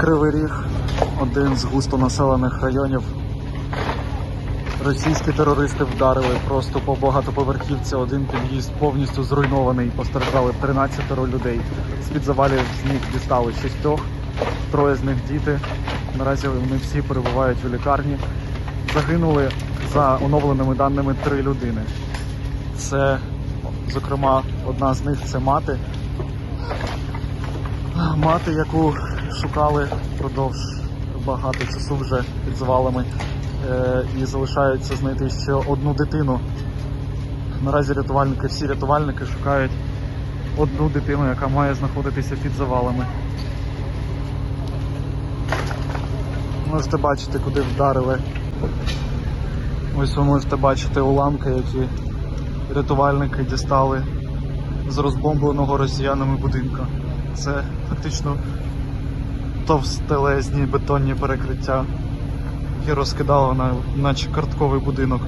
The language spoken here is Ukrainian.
Кривий Ріг один з густонаселених районів. Російські терористи вдарили просто по багатоповерхівці. Один під'їзд повністю зруйнований. Постраждали 13 людей. З-під завалів з них дістали шістьох, троє з них діти. Наразі вони всі перебувають у лікарні. Загинули за оновленими даними три людини. Це, зокрема, одна з них це мати. Мати, яку шукали впродовж багато часу вже під завалами, е, і залишається знайти ще одну дитину. Наразі рятувальники, всі рятувальники шукають одну дитину, яка має знаходитися під завалами. Можете бачити, куди вдарили. Ось ви можете бачити уламки, які рятувальники дістали з розбомбленого росіянами будинка. Це фактично товстелезні бетонні перекриття, які розкидало на наче картковий будинок.